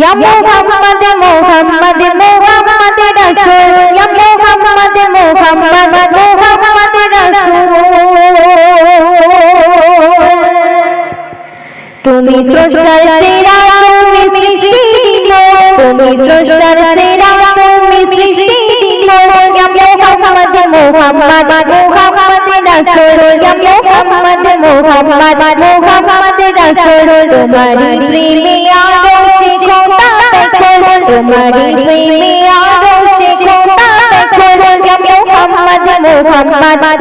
Muhammad Muhammad Rasul Ya Muhammad Muhammad Muhammad Rasul তুমি সেরা তুমি তুমি সেরা তুমি সৃষ্টি Muhammad Rasul Ya Muhammad Muhammad Muhammad Rasul তোমারি প্রেমে আরশে খোদা দেখো তোমারি প্রেমে আরশে খোদা দেখো Muhammad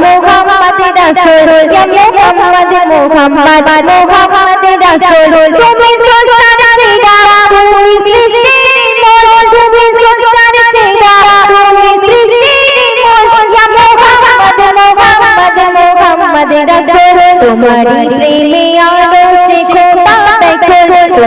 Muhammad Rasul Ya Muhammad Muhammad Muhammad Rasul তুমি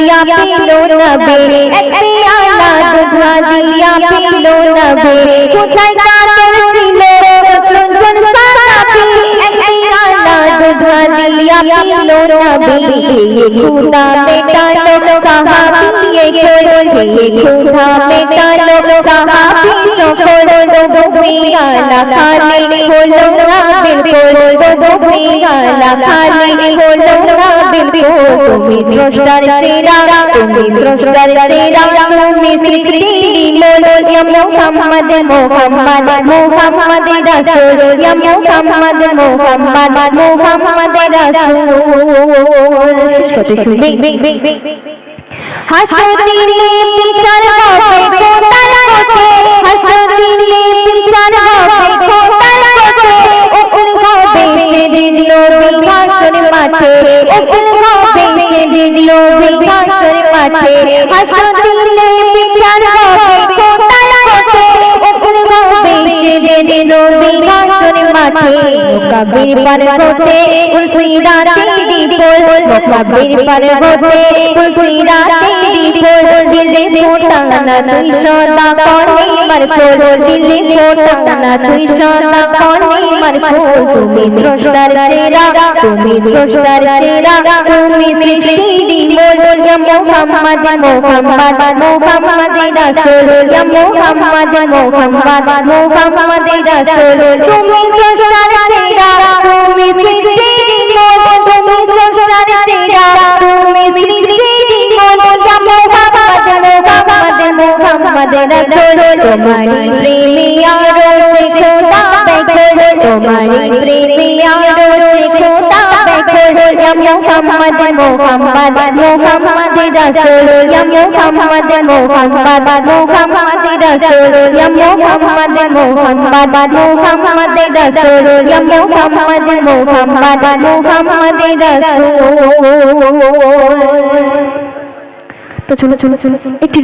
দিয়া পিলো নবে একটি আলা দুধা দিয়া পিলো নবে কোথায় কারণ ছিল রতনজন সারাবি একটি আলা দুধা দিয়া পিলো নবে খুদা মেটালো সাহাবি হে খুদা মেটালো সাহাবি সকল দুবিয়ালা খালি হলো না বিলকুল দুবিয়ালা খালি হলো না বিলকুল তুমি স্রষ্টার সেরা তুমি স্রষ্টার সেরা তুমি সৃষ্টি লোলো ইয়া মুহাম্মদ মুহাম্মদ মুহাম্মদ রাসূল ইয়া মুহাম্মদ মুহাম্মদ মুহাম্মদ রাসূল কত সুন্দর হাসদিনে বিচার হবে কোতাল কোতে হাসদিনে বিচার হবে কোতাল কোতে উকুল হবে সেদিন লোবি ভাষণ মাঠে মাঠে ভাষণ মাঠে কবির পর্বতে কুলসিরাতে দীপল কবির পর্বতে কুলসিরাতে দীপল দিলে ফোটানা তুই সদা কনে মারফুল দিলে ফোটানা তুই সদা কনে মারফুল তুমি স্রষ্টার সেরা, তুমি স্রষ্টার সেরা, তুমি সৃষ্টি দিমল ইয়া মুহাম্মদ মুহাম্মদ মুহাম্মদ রাসূল ইয়া মুহাম্মদ মুহাম্মদ মুহাম্মদ রাসূল তুমি স্রষ্টার সেরা তুমি সৃষ্টি দিমল তুমি স্রষ্টার সেরা তুমি সৃষ্টি দিমল মুহাম্মদ মুহাম্মদ মুহাম্মদ রাসূল তোমারি প্রেমে আরশে খোদা দেখো তোমারি প্রেমে আরশে খোদা দেখো তো চলো চলো চলো একটু